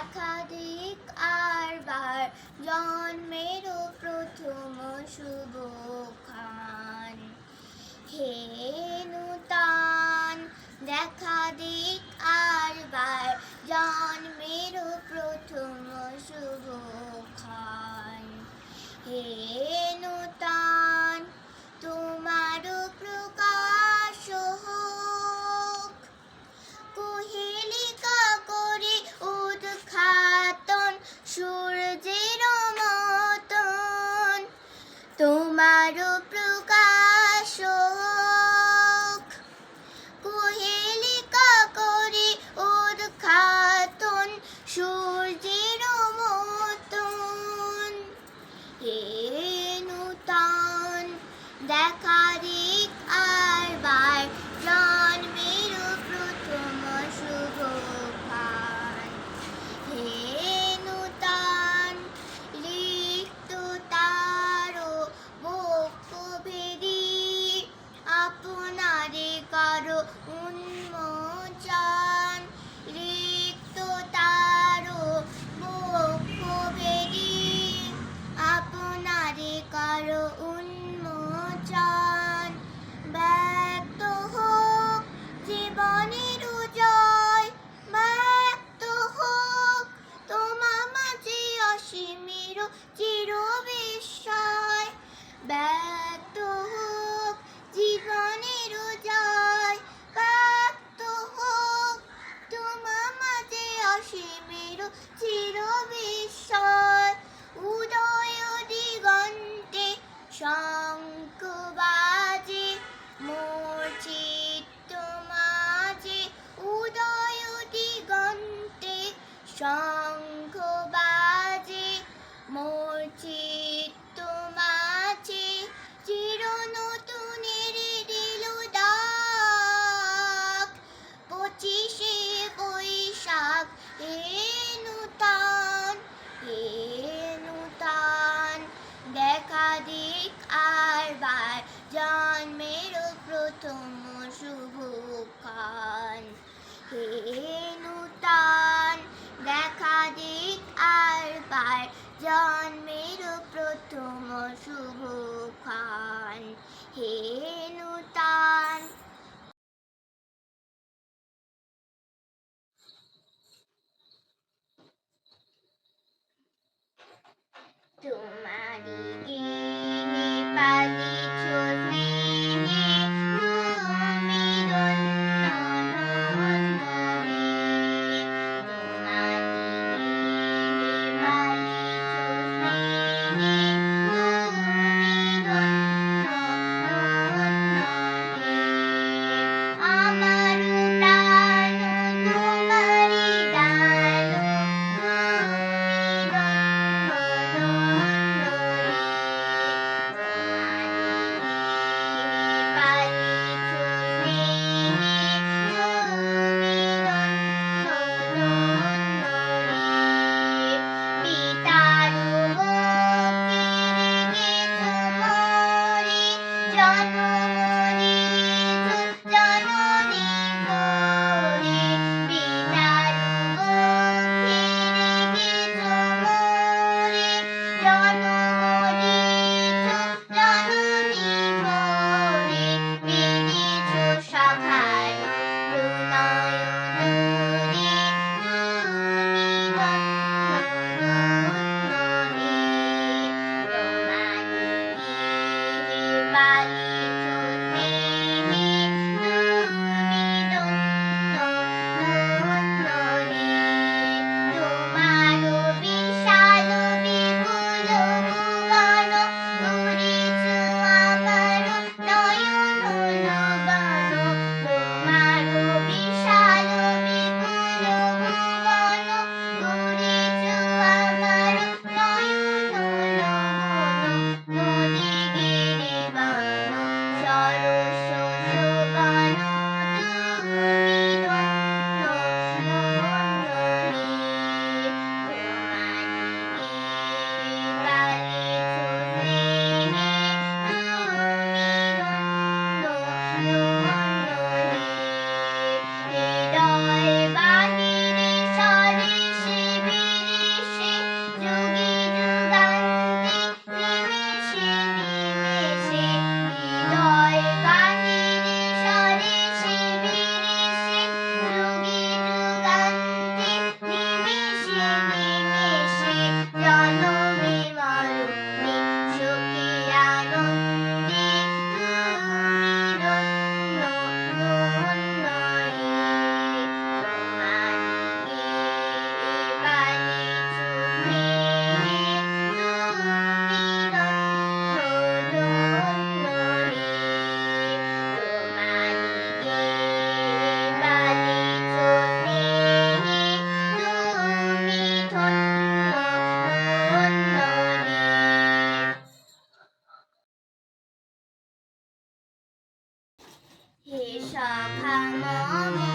একাধিক আরবার জন্মের প্রথম শুভ খান হে নূতন দেখাধিক আরবার জন্মের প্রথম শুভ খান হে হে নূতন দেখা দিক আর পার। জন্মের প্রথম শুভক্ষণ হে নূতন He shall come on.